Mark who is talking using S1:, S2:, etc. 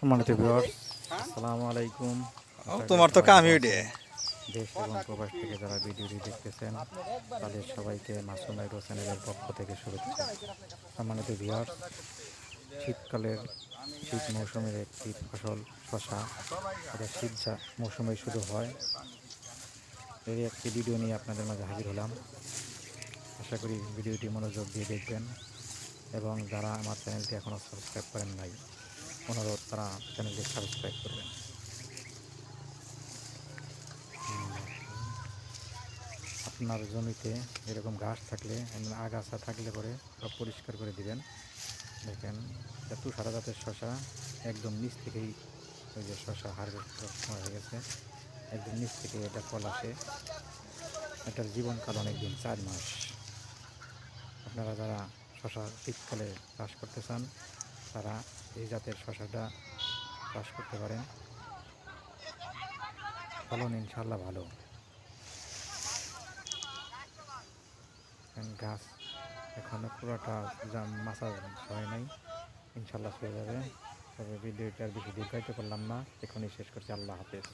S1: সম্মানিত ভিউয়ার্স আসসালামু আলাইকুম।
S2: তোমার তো কামই উঠে
S1: দেশ এবং প্রবাস থেকে যারা ভিডিওটি দেখতেছেন তাদের সবাইকে মাসুম আইরো চ্যানেলের পক্ষ থেকে শুভেচ্ছা। সম্মানিত ভিউয়ার্স শীতকালের শীত মৌসুমের একটি ফসল শশা এটা শীত মৌসুমে শুরু হয়। এই একটি ভিডিও নিয়ে আপনাদের মাঝে হাজির হলাম। আশা করি ভিডিওটি মনোযোগ দিয়ে দেখবেন এবং যারা আমার চ্যানেলটি এখনও সাবস্ক্রাইব করেন নাই অনুরোধ তারা চ্যানেলটি সাবস্ক্রাইব করবেন। আপনার জমিতে এরকম ঘাস থাকলে আগাছা থাকলে পরে সব পরিষ্কার করে দিবেন। দেখেন, এত সারা জাতের শশা একদম নিচ থেকেই ওই যে শশা হারভেস্ট হয়ে গেছে। একদম নিচ থেকে এটা ফল আসে। এটার জীবনকাল অনেক দিন চার মাস। আপনারা যারা শশা শীতকালে চাষ করতে চান তারা এই জাতের শশাটা চাষ করতে পারেন। ফলন ইনশাল্লাহ ভালো। গাছ এখনও পুরোটা মাছা হয় নাই। ইনশাল্লাহ হয়ে যাবে। তবে ভিডিওটা আর বেশি দীর্ঘায়িত করলাম না। এখনই শেষ করছি। আল্লাহ হাফেজ।